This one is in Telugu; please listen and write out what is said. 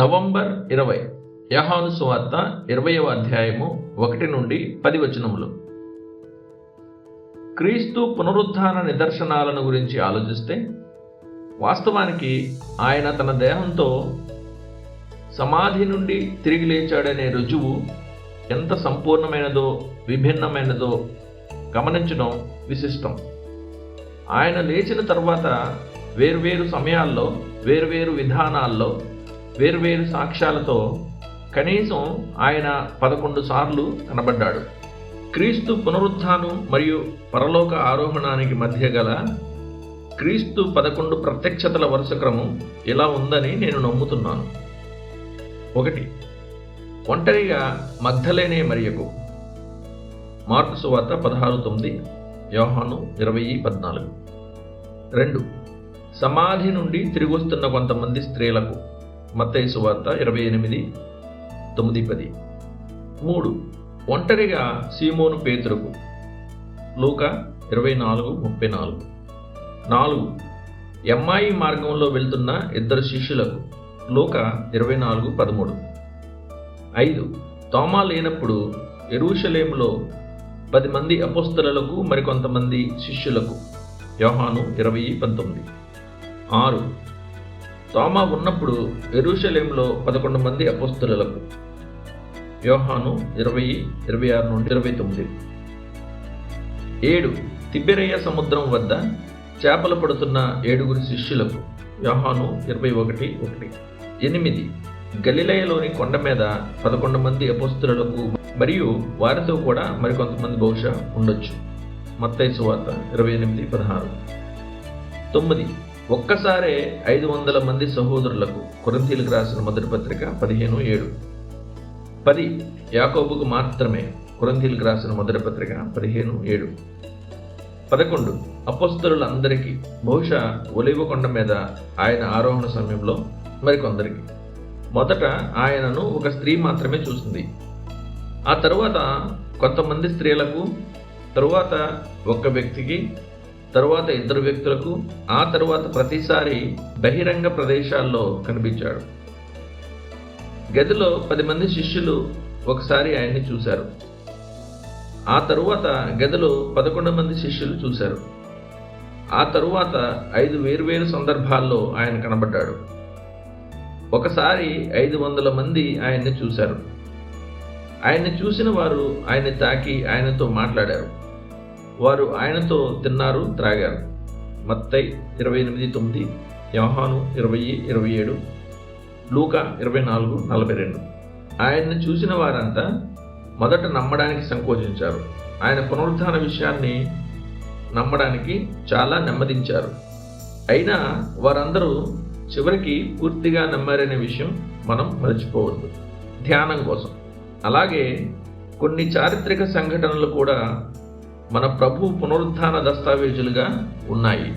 నవంబర్ ఇరవై యహాను సువార్త ఇరవయవ అధ్యాయము ఒకటి నుండి పది వచనములు. క్రీస్తు పునరుద్ధాన నిదర్శనాలను గురించి ఆలోచిస్తే వాస్తవానికి ఆయన తన దేహంతో సమాధి నుండి తిరిగి లేచాడనే రుజువు ఎంత సంపూర్ణమైనదో విభిన్నమైనదో గమనించడం విశిష్టం. ఆయన లేచిన తర్వాత వేర్వేరు సమయాల్లో వేర్వేరు విధానాల్లో వేర్వేరు సాక్ష్యాలతో కనీసం ఆయన పదకొండు సార్లు కనబడ్డాడు. క్రీస్తు పునరుత్థానం మరియు పరలోక ఆరోహణానికి మధ్య గల క్రీస్తు పదకొండు ప్రత్యక్షతల వరుస క్రమం ఇలా ఉందని నేను నమ్ముతున్నాను. ఒకటి ఒంటరిగా మగ్ధలేనే మరియకు. మార్కు సువార్త పదహారు తొమ్మిది యోహాను ఇరవై పద్నాలుగు. రెండు సమాధి నుండి తిరిగి వస్తున్న కొంతమంది స్త్రీలకు. మత్తయి సువార్త ఇరవై ఎనిమిది తొమ్మిది పది. మూడు. ఒంటరిగా సీమోను పేతురుకు. లూక ఇరవై నాలుగు ముప్పై నాలుగు. నాలుగు. ఎమ్మాయి మార్గంలో వెళ్తున్న ఇద్దరు శిష్యులకు. లూక ఇరవై నాలుగు పదమూడు. ఐదు. తోమా లేనప్పుడు ఎరూషలేములో పది మంది అపోస్తలకు మరికొంతమంది శిష్యులకు. యోహాను ఇరవై పంతొమ్మిది. ఆరు. తోమా ఉన్నప్పుడు ఎరుషలేంలో పదకొండు మంది అపస్తులకు యోహాను ఇరవై ఇరవై ఆరు నుండి ఇరవై తొమ్మిది. ఏడు తిబ్బెరయ్య సముద్రం వద్ద చేపలు పడుతున్న ఏడుగురు శిష్యులకు. యోహాను ఇరవై ఒకటి ఒకటి. ఎనిమిది గలిలయలోని కొండ మీద పదకొండు మంది అపోస్తులకు మరియు వారితో కూడా మరికొంతమంది బహుశా ఉండొచ్చు. మత్తైసు వార్త ఇరవై ఎనిమిది పదహారు. తొమ్మిది ఒక్కసారే ఐదు వందల మంది సహోదరులకు కొరంతీలకు రాసిన మొదటి పత్రిక పదిహేను ఏడు. పది యాకోబుకు మాత్రమే కొరంతీలకు రాసిన మొదటి పత్రిక పదిహేను ఏడు. పదకొండు అపస్తులందరికీ బహుశా ఒలివ కొండ మీద ఆయన ఆరోహణ సమయంలో మరికొందరికి. మొదట ఆయనను ఒక స్త్రీ మాత్రమే చూసింది. ఆ తరువాత కొంతమంది స్త్రీలకు తరువాత ఒక్క వ్యక్తికి తరువాత ఇద్దరు వ్యక్తులకు ఆ తరువాత ప్రతిసారి బహిరంగ ప్రదేశాల్లో కనిపించాడు. గదిలో పది మంది శిష్యులు ఒకసారి ఆయన్ని చూశారు. ఆ తరువాత గదిలో పదకొండు మంది శిష్యులు చూశారు. ఆ తరువాత ఐదు వేర్వేరు సందర్భాల్లో ఆయన కనబడ్డాడు. ఒకసారి ఐదు వందల మంది ఆయన్ని చూశారు. ఆయన్ని చూసిన వారు ఆయన్ని తాకి ఆయనతో మాట్లాడారు. వారు ఆయనతో తిన్నారు త్రాగారు. మత్తై ఇరవై ఎనిమిది తొమ్మిది యవహాను ఇరవై ఇరవై ఏడు లూక ఇరవై నాలుగు నలభై రెండు. ఆయన్ని చూసిన వారంతా మొదట నమ్మడానికి సంకోచించారు. ఆయన పునరుద్ధాన విషయాన్ని నమ్మడానికి చాలా నెమ్మదించారు. అయినా వారందరూ చివరికి పూర్తిగా నమ్మారనే విషయం మనం మర్చిపోవద్దు. ధ్యానం కోసం. అలాగే కొన్ని చారిత్రక సంఘటనలు కూడా మన ప్రభు పునరుద్ధాన దస్తావేజులుగా ఉన్నాయి.